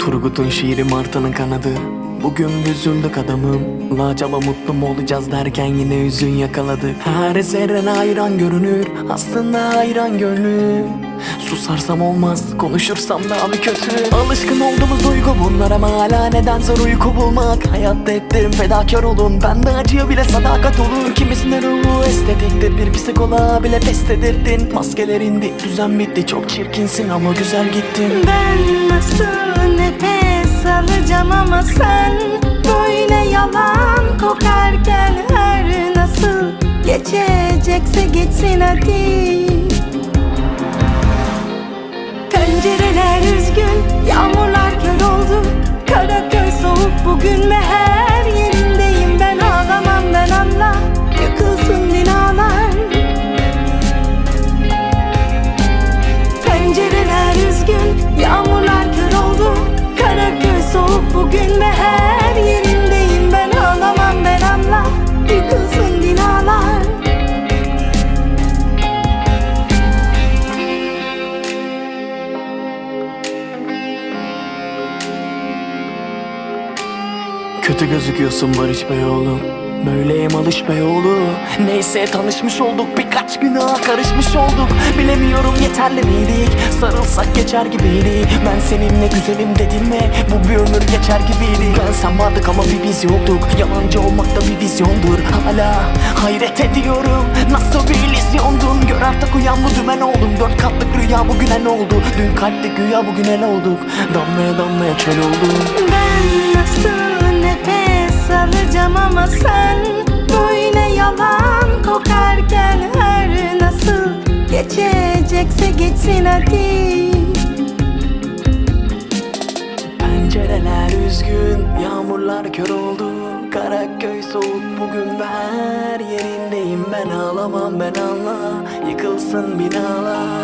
Turgut'un şiiri Martı'nın kanadı. Bugün üzüldük adamım La acaba mutlu mu olacağız derken yine hüzün yakaladı. Her zerren ayran görünür. Aslında ayran gönlü Susarsam olmaz konuşursam daha bir kötü. Alışkın olduğumuz duygu bunlar ama hala neden zor uyku bulmak? Hayatta derim fedakar olun Ben de acıya bile sadakat olur Kimisine ruhu estetiktir bir psikoloğa bile pes edirdin. Maskeler indi düzen bitti çok çirkinsin ama güzel gittin. Ben nasıl nefes alacağım ama sen Böyle yalan kokarken her nasıl Geçecekse geçsin hadi Kötü gözüküyorsun Barış Bey oğlum. Böyleyim alış be oğlu. Neyse tanışmış olduk. Birkaç günaha karışmış olduk. Bilemiyorum yeterli miydik? Sarılsak geçer gibiydi. Ben seninle güzelim dedim mi? Bu bir ömür geçer gibiydi. Ben sen vardık ama bir biz yoktuk Yalancı olmak da bir vizyondur. Hala hayret ediyorum. Nasıl bir illüzyondun Gör artık uyan bu dümen oldum. Dört katlık rüya bugüne ne oldu? Dün kalpte güya bugüne ne olduk? Damlaya damlaya çöl oldum. Ben nasıl nefes alacağım ama sen Böyle yalan kokarken her nasıl Geçecekse geçsin hadi. Pencereler üzgün, yağmurlar kör oldu. Karaköy soğuk bugün ve her yerindeyim. Ben ağlamam ben anla, yıkılsın binalar